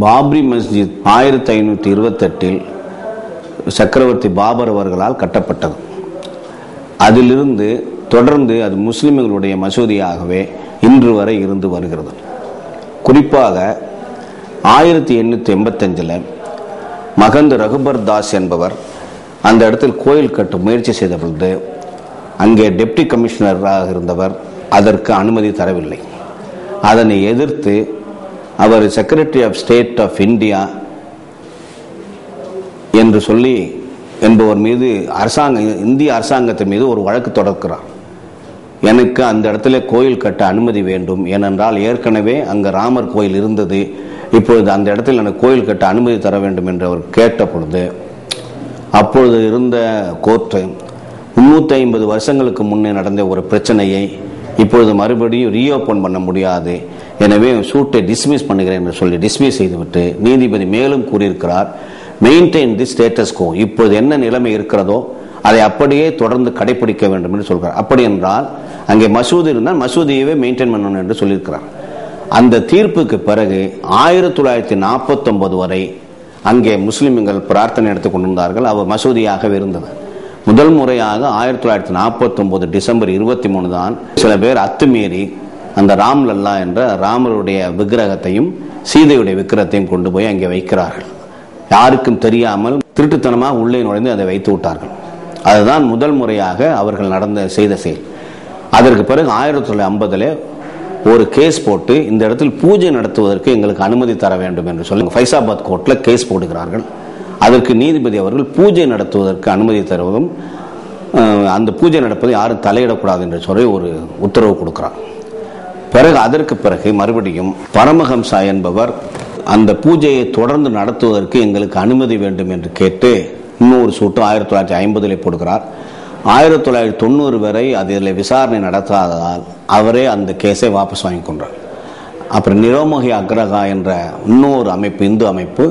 பாப்ரி மஸ்ஜித் ஆயிரத்தி ஐநூற்றி இருபத்தெட்டில் சக்கரவர்த்தி பாபர் அவர்களால் கட்டப்பட்டது. அதிலிருந்து தொடர்ந்து அது முஸ்லிம்களுடைய மசூதியாகவே இன்று வரை இருந்து வருகிறது. குறிப்பாக ஆயிரத்தி எண்ணூற்றி எண்பத்தஞ்சில் மகந்த் ரகுபர் தாஸ் என்பவர் அந்த இடத்தில் கோயில் கட்ட முயற்சி செய்த பொழுது அங்கே டெப்டி கமிஷனராக இருந்தவர் அதற்கு அனுமதி தரவில்லை. அதனை எதிர்த்து அவர் secretary of state of India என்று சொல்லி என்பவர் மீது அரசாங்க இந்திய அரசாங்கத்தின் மீது ஒரு வழக்கு தொடர்க்கிறார். எனக்கு அந்த இடத்துல கோயில் கட்ட அனுமதி வேண்டும். ஏனென்றால் ஏற்கனவே அங்கு ராமர் கோயில் இருந்தது. இப்பொழுது அந்த இடத்தில் எனக்கு கோயில் கட்ட அனுமதி தர வேண்டும் என்று அவர் கேட்ட பொழுது அப்பொழுது இருந்த கோர்ட்டு முன்னூற்றி ஐம்பது வருஷங்களுக்கு முன்னே நடந்த ஒரு பிரச்சனையை இப்பொழுது மறுபடியும் ரீஓப்பன் பண்ண முடியாது. எனவே சூட்டை டிஸ்மிஸ் பண்ணுகிறேன் என்று சொல்லி டிஸ்மிஸ் செய்துவிட்டு நீதிபதி மேலும் கூறியிருக்கிறார் மெயின்டைன் தி ஸ்டேட்டஸ் கோ இப்போது என்ன நிலைமை இருக்கிறதோ அதை அப்படியே தொடர்ந்து கடைபிடிக்க வேண்டும் என்று சொல்கிறார். அப்படி என்றால் அங்கே மசூதி இருந்தால் மசூதியவே மெயின்டைன் பண்ணணும் என்று சொல்லியிருக்கிறார். அந்த தீர்ப்புக்கு பிறகு ஆயிரத்தி தொள்ளாயிரத்தி நாற்பத்தொன்பது வரை அங்கே முஸ்லிம்கள் பிரார்த்தனை எடுத்துக் கொண்டிருந்தார்கள். அவர் மசூதியாகவே இருந்தது. முதல் முறையாக ஆயிரத்தி தொள்ளாயிரத்தி நாற்பத்தொம்போது டிசம்பர் இருபத்தி மூணு தான் சில பேர் அத்துமீறி அந்த ராம் லல்லா என்ற ராமருடைய விக்கிரகத்தையும் சீதையுடைய விக்கிரகத்தையும் கொண்டு போய் அங்கே வைக்கிறார்கள். யாருக்கும் தெரியாமல் திருட்டுத்தனமாக உள்ளே நுழைந்து அதை வைத்து விட்டார்கள். அதுதான் முதல் முறையாக அவர்கள் நடந்த செய்த செயல். அதற்கு பிறகு ஆயிரத்தி தொள்ளாயிரத்தி ஐம்பதுல ஒரு கேஸ் போட்டு இந்த இடத்தில் பூஜை நடத்துவதற்கு எங்களுக்கு அனுமதி தர வேண்டும் என்று சொல்லி ஃபைசாபாத் கோர்ட்டில் கேஸ் போடுகிறார்கள். அதற்கு நீதிபதி அவர்கள் பூஜை நடத்துவதற்கு அனுமதி தருவதும் அந்த பூஜை நடப்பதை யாரும் தலையிடக்கூடாது என்று சொல்லி ஒரு உத்தரவு கொடுக்கிறார். பிறகு அதற்கு பிறகு மறுபடியும் பரமஹம்சா என்பவர் அந்த பூஜையை தொடர்ந்து நடத்துவதற்கு எங்களுக்கு அனுமதி வேண்டும் என்று கேட்டு இன்னொரு சூட்டு ஆயிரத்தி தொள்ளாயிரத்தி ஐம்பதிலே போடுகிறார். ஆயிரத்தி தொள்ளாயிரத்தி தொண்ணூறு வரை அதில் விசாரணை நடத்தாததால் அவரே அந்த கேஸை வாபஸ் வாங்கி கொண்டார். அப்புறம் நிரோமோகி அக்ரஹா என்ற இன்னொரு அமைப்பு இந்து அமைப்பு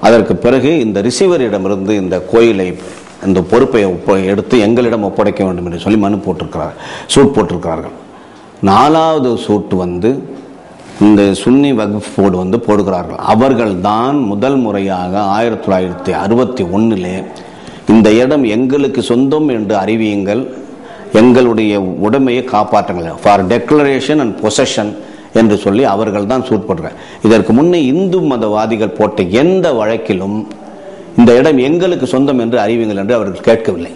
அதற்கு பிறகு இந்த ரிசீவரிடமிருந்து இந்த கோயிலை இந்த பொறுப்பை ஒப்ப- எடுத்து எங்களிடம் ஒப்படைக்க வேண்டும் என்று சொல்லி மனு போட்டிருக்கிறார் சூட் போட்டிருக்கிறார்கள். நாலாவது சூட்டு வந்து இந்த சுன்னி வக்ஃப் போர்டு வந்து போடுகிறார்கள். அவர்கள் தான் முதல் முறையாக ஆயிரத்தி தொள்ளாயிரத்தி அறுபத்தி ஒன்றிலே இந்த இடம் எங்களுக்கு சொந்தம் என்று அறிவியுங்கள் எங்களுடைய உடைமையை காப்பாற்றுங்கள். ஃபார் டெக்ளரேஷன் அண்ட் பொசஷன் என்று சொல்லி அவர்கள் தான் சூட் போடுறாங்க இதற்கு முன்னே இந்து மதவாதிகள் போட்ட எந்த வழக்கிலும் இந்த இடம் எங்களுக்கு சொந்தம் என்று அறிவியுங்கள் என்று அவர்கள் கேட்கவில்லை.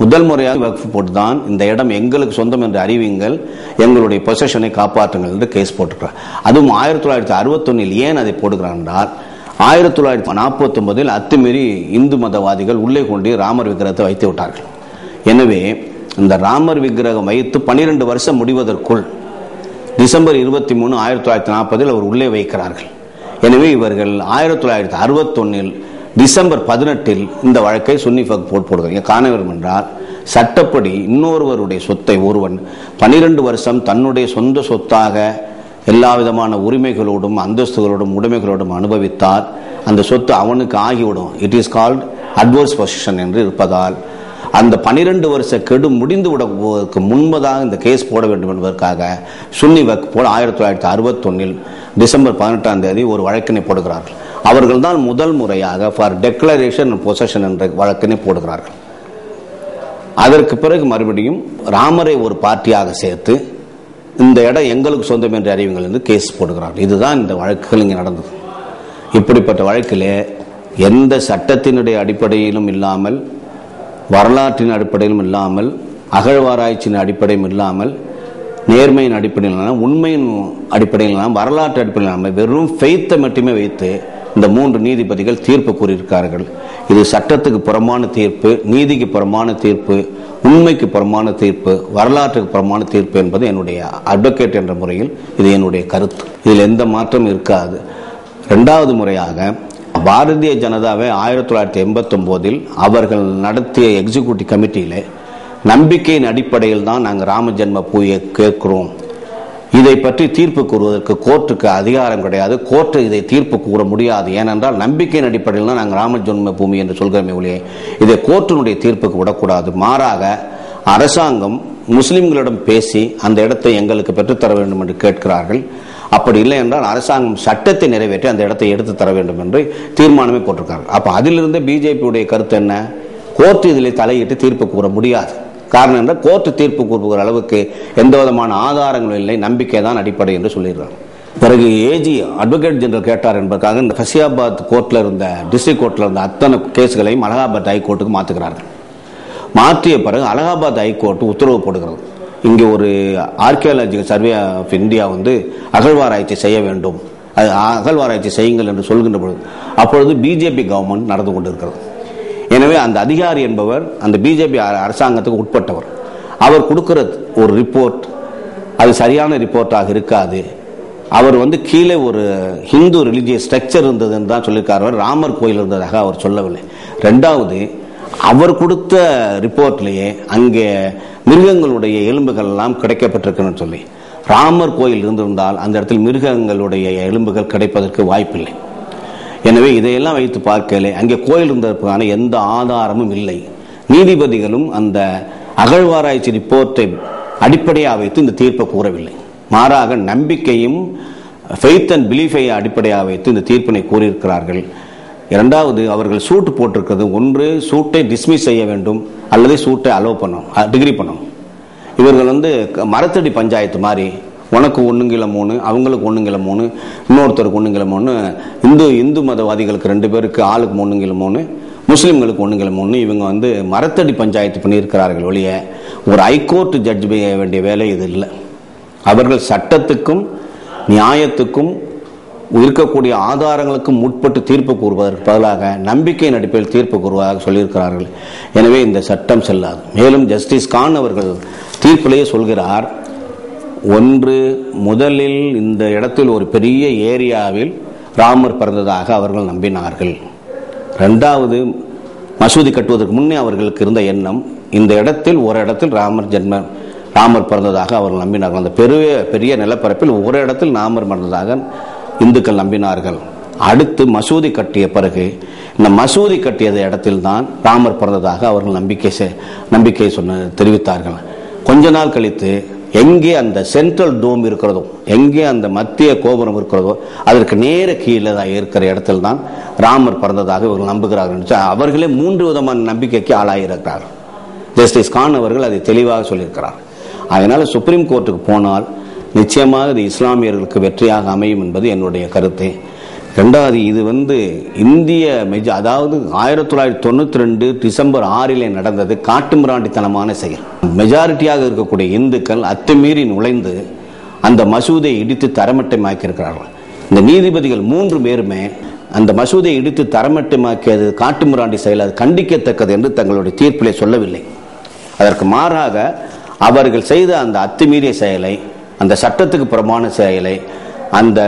முதல் முறையாக வக்ஃப் போட்டு தான் இந்த இடம் எங்களுக்கு சொந்தம் என்று அறிவியுங்கள் எங்களுடைய பொசஷனை காப்பாற்றுங்கள் என்று கேஸ் போட்டுக்கிறார் அதுவும் ஆயிரத்தி தொள்ளாயிரத்தி அறுபத்தொன்னில் ஏன் அதை போடுகிறார் என்றால் ஆயிரத்தி தொள்ளாயிரத்தி நாற்பத்தி ஒன்பதில் அத்துமீறி இந்து மதவாதிகள் உள்ளே கொண்டு ராமர் விக்கிரகத்தை வைத்து விட்டார்கள். எனவே இந்த ராமர் விக்கிரகம் வைத்து பனிரெண்டு வருஷம் முடிவதற்குள் டிசம்பர் இருபத்தி மூணு ஆயிரத்தி தொள்ளாயிரத்தி நாற்பதில் அவர் உள்ளே வைக்கிறார்கள். எனவே இவர்கள் ஆயிரத்தி தொள்ளாயிரத்தி அறுபத்தொன்னில் டிசம்பர் பதினெட்டில் இந்த வழக்கை சுன்னி ஃபக் போட் போடுகிறாங்க காணவரும் என்றால் சட்டப்படி இன்னொருவருடைய சொத்தை ஒருவன் பனிரெண்டு வருஷம் தன்னுடைய சொந்த சொத்தாக எல்லா விதமான உரிமைகளோடும் அந்தஸ்துகளோடும் உடைமைகளோடும் அனுபவித்தால் அந்த சொத்து அவனுக்கு ஆகிவிடும். It is called adverse position என்று இருப்பதால் அந்த பனிரெண்டு வருஷ கெடு முடிந்து விடுவதற்கு முன்பதாக இந்த கேஸ் போட வேண்டும் என்பதற்காக சுன்னி வக் போல் ஆயிரத்தி தொள்ளாயிரத்தி அறுபத்தொன்னில் டிசம்பர் பதினெட்டாம் தேதி ஒரு வழக்கினை போடுகிறார்கள். அவர்கள் தான் முதல் முறையாக ஃபார் டெக்ளரேஷன் பொசஷன் என்ற வழக்கினை போடுகிறார்கள். அதற்கு பிறகு மறுபடியும் ராமரை ஒரு பார்ட்டியாக சேர்த்து இந்த இடம் எங்களுக்கு சொந்தம் என்று அறிவுங்கள் என்று கேஸ் போடுகிறார்கள். இதுதான் இந்த வழக்குகள் இங்கே நடந்தது. இப்படிப்பட்ட வழக்கிலே எந்த சட்டத்தினுடைய அடிப்படையிலும் இல்லாமல் வரலாற்றின் அடிப்படையிலும் இல்லாமல் அகழ்வாராய்ச்சியின் அடிப்படையும் இல்லாமல் நேர்மையின் அடிப்படையில் உண்மையின் அடிப்படையில் வரலாற்று அடிப்படையில் இல்லாமல் வெறும் ஃபெய்த்தை மட்டுமே வைத்து இந்த மூன்று நீதிபதிகள் தீர்ப்பு கூறியிருக்கார்கள் இது சட்டத்துக்கு புறமான தீர்ப்பு நீதிக்கு புறமான தீர்ப்பு உண்மைக்கு புறமான தீர்ப்பு வரலாற்றுக்கு புறமான தீர்ப்பு என்பது என்னுடைய அட்வொகேட் என்ற முறையில் இது என்னுடைய கருத்து. இதில் எந்த மாற்றம் இருக்காது. ரெண்டாவது முறையாக பாரதிய ஜனதாவை ஆயிரத்தி தொள்ளாயிரத்தி எண்பத்தொம்போதில் அவர்கள் நடத்திய எக்ஸிக்யூட்டிவ் கமிட்டியில் நம்பிக்கையின் அடிப்படையில் தான் நாங்கள் ராம ஜென்ம பூயை கேட்குறோம். இதை பற்றி தீர்ப்பு கூறுவதற்கு கோர்ட்டுக்கு அதிகாரம் கிடையாது. கோர்ட்டு இதை தீர்ப்பு கூற முடியாது. ஏனென்றால் நம்பிக்கையின் அடிப்படையில் தான் நாங்கள் ராம ஜென்ம பூமி என்று சொல்கிறோமே ஒழிய இதை கோர்ட்டினுடைய தீர்ப்புக்கு விடக்கூடாது. மாறாக அரசாங்கம் முஸ்லிம்களிடம் பேசி அந்த இடத்தை எங்களுக்கு பெற்றுத்தர வேண்டும் என்று கேட்கிறார்கள். அப்படி இல்லை என்றால் அரசாங்கம் சட்டத்தை நிறைவேற்றி அந்த இடத்தை எடுத்து தர வேண்டும் என்று தீர்மானமே போட்டிருக்காங்க அப்ப அதிலிருந்து பிஜேபியுடைய கருத்து என்ன? கோர்ட் இதில் தலையிட்டு தீர்ப்பு கூற முடியாது. காரணம் என்றால் கோர்ட்டு தீர்ப்பு கூறுகிற அளவுக்கு எந்த விதமான ஆதாரங்களும் இல்லை. நம்பிக்கை தான் அடிப்படை என்று சொல்லிடுறாங்க பிறகு ஏஜி அட்வொகேட் ஜெனரல் கேட்டார் என்பதற்காக இந்த ஃபசியாபாத் கோர்ட்டில் இருந்த டிஸ்ட்ரிக்ட் கோர்ட்டில் இருந்த அத்தனை கேஸ்களையும் அலகாபாத் ஹைகோர்ட்டுக்கு மாற்றுகிறார்கள் மாற்றிய பிறகு அலகாபாத் ஹைகோர்ட் உத்தரவு போடுகிறது. இங்கே ஒரு ஆர்கியாலஜிக்கல் சர்வே ஆஃப் இந்தியா வந்து அகழ்வாராய்ச்சி செய்ய வேண்டும். அது அகழ்வாராய்ச்சி செய்யுங்கள் என்று சொல்கின்ற பொழுது அப்பொழுது பிஜேபி கவர்மெண்ட் நடந்து கொண்டிருக்கிறது. எனவே அந்த அதிகாரி என்பவர் அந்த பிஜேபி அரசாங்கத்துக்கு உட்பட்டவர். அவர் கொடுக்கிற ஒரு ரிப்போர்ட் அது சரியான ரிப்போர்ட்டாக இருக்காது. அவர் வந்து கீழே ஒரு ஹிந்து ரிலிஜியஸ் ஸ்ட்ரக்சர் இருந்ததுன்னு தான் சொல்லியிருக்காரு. அவர் ராமர் கோயில் இருந்ததாக அவர் சொல்லவில்லை. ரெண்டாவது அவர் கொடுத்த ரிப்போர்ட்லேயே அங்கே மிருகங்களுடைய எலும்புகள் எல்லாம் கிடைக்கப்பட்டிருக்குன்னு சொல்லி. ராமர் கோயில் இருந்திருந்தால் அந்த இடத்தில் மிருகங்களுடைய எலும்புகள் கிடைப்பதற்கு வாய்ப்பில்லை. எனவே இதையெல்லாம் வைத்து பார்க்கல அங்கே கோயில் இருந்ததற்கான எந்த ஆதாரமும் இல்லை. நீதிபதிகளும் அந்த அகழ்வாராய்ச்சி ரிப்போர்ட்டை அடிப்படையாக வைத்து இந்த தீர்ப்பை கூறவில்லை. மாறாக நம்பிக்கையும் ஃபெய்த் அண்ட் பிலீஃபை அடிப்படையாக வைத்து இந்த தீர்ப்பினை கூறியிருக்கிறார்கள். இரண்டாவது அவர்கள் சூட்டு போட்டிருக்கிறது. ஒன்று சூட்டை டிஸ்மிஸ் செய்ய வேண்டும். அல்லது சூட்டை அலோவ் பண்ணும் டிகிரி பண்ணும் இவர்கள் வந்து க- மரத்தடி பஞ்சாயத்து மாதிரி உனக்கு ஒண்ணுங்கில மூணு அவங்களுக்கு ஒண்ணுங்கில மூணு இன்னொருத்தருக்கு ஒண்ணுங்கில மூணு இந்து இந்து மதவாதிகளுக்கு ரெண்டு பேருக்கு ஆளுக்கு ஒண்ணுங்கில மூணு முஸ்லீம்களுக்கு ஒண்ணுங்கில மூணு இவங்க வந்து மரத்தடி பஞ்சாயத்து பண்ணியிருக்கிறார்கள் ஒழிய ஒரு ஹைகோர்ட் ஜட்ஜ் செய்ய வேண்டிய வேலை இது இல்லை. அவர்கள் சட்டத்துக்கும் நியாயத்துக்கும் இருக்கக்கூடிய ஆதாரங்களுக்கும் முற்பட்டு தீர்ப்பு கூறுவதற்கு பதிலாக நம்பிக்கையின் அடிப்படையில் தீர்ப்பு கூறுவதாக சொல்லியிருக்கிறார்கள். எனவே இந்த சட்டம் செல்லாது. மேலும் ஜஸ்டிஸ் கான் அவர்கள் தீர்ப்பிலேயே சொல்கிறார் ஒன்று முதலில் இந்த இடத்தில் ஒரு பெரிய ஏரியாவில் ராமர் பிறந்ததாக அவர்கள் நம்பினார்கள். ரெண்டாவது மசூதி கட்டுவதற்கு முன்னே அவர்களுக்கு இருந்த எண்ணம் இந்த இடத்தில் ஒரு இடத்தில் ராமர் ஜென்ம ராமர் பிறந்ததாக அவர்கள் நம்பினார்கள். அந்த பெரிய பெரிய நிலப்பரப்பில் ஒரு இடத்தில் ராமர் பிறந்ததாக இந்துக்கள் நம்பினார்கள். அடுத்து மசூதி கட்டிய பிறகு இந்த மசூதி கட்டியது இடத்தில் தான் ராமர் பிறந்ததாக அவர்கள் நம்பிக்கை செ- நம்பிக்கை சொன்ன தெரிவித்தார்கள். கொஞ்ச நாள் கழித்து எங்கே அந்த சென்ட்ரல் டோம் இருக்கிறதோ எங்கே அந்த மத்திய கோபுரம் இருக்கிறதோ அதற்கு நேர கீழே தான் இருக்கிற இடத்தில் தான் ராமர் பிறந்ததாக இவர்கள் நம்புகிறார்கள் அவர்களே மூன்று விதமான நம்பிக்கைக்கு ஆளாயிருக்கிறார்கள். ஜஸ்டிஸ் கான் அவர்கள் அதை தெளிவாக சொல்லியிருக்கிறார். அதனால சுப்ரீம் கோர்ட்டுக்கு போனால் நிச்சயமாக இது இஸ்லாமியர்களுக்கு வெற்றியாக அமையும் என்பது என்னுடைய கருத்து. ரெண்டாவது இது வந்து இந்திய மெஜ அதாவது ஆயிரத்தி தொள்ளாயிரத்தி தொண்ணூற்றி ரெண்டு டிசம்பர் ஆறிலே நடந்தது காட்டுமிராண்டித்தனமான செயல். மெஜாரிட்டியாக இருக்கக்கூடிய இந்துக்கள் அத்துமீறி நுழைந்து அந்த மசூதையை இடித்து தரமட்டமாக்கியிருக்கிறார்கள். இந்த நீதிபதிகள் மூன்று பேருமே அந்த மசூதையை இடித்து தரமட்டமாக்கியது காட்டுமிராண்டி செயல் அது கண்டிக்கத்தக்கது என்று தங்களுடைய தீர்ப்பிலே சொல்லவில்லை. அதற்கு மாறாக அவர்கள் செய்த அந்த அத்துமீறிய செயலை அந்த சட்டத்துக்கு புறமான செயலை அந்த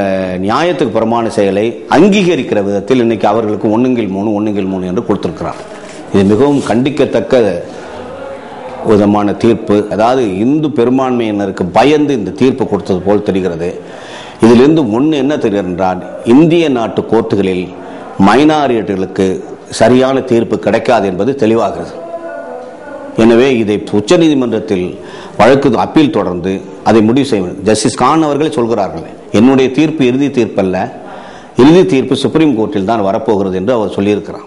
நியாயத்துக்கு புறமான செயலை அங்கீகரிக்கிற விதத்தில் இன்னைக்கு அவர்களுக்கு ஒன்றுங்கில் மூணு ஒன்றுங்கில் மூணு என்று கொடுத்திருக்கிறார். இது மிகவும் கண்டிக்கத்தக்க விதமான தீர்ப்பு. அதாவது இந்து பெரும்பான்மையினருக்கு பயந்து இந்த தீர்ப்பு கொடுத்தது போல் தெரிகிறது. இதிலிருந்து ஒன்று என்ன தெரிகிறது என்றால் இந்திய நாட்டு கோர்ட்டுகளில் மைனாரிட்டிகளுக்கு சரியான தீர்ப்பு கிடைக்காது என்பது தெளிவாகிறது. எனவே இதை உச்சநீதிமன்றத்தில் வழக்கு அப்பீல் தொடர்ந்து அதை முடிவு செய்ய வேண்டும். ஜஸ்டிஸ் கான் அவர்களே சொல்கிறார்கள் என்னுடைய தீர்ப்பு இறுதி தீர்ப்பல்ல இறுதி தீர்ப்பு சுப்ரீம் கோர்ட்டில் தான் வரப்போகிறது என்று அவர் சொல்லியிருக்கிறார்.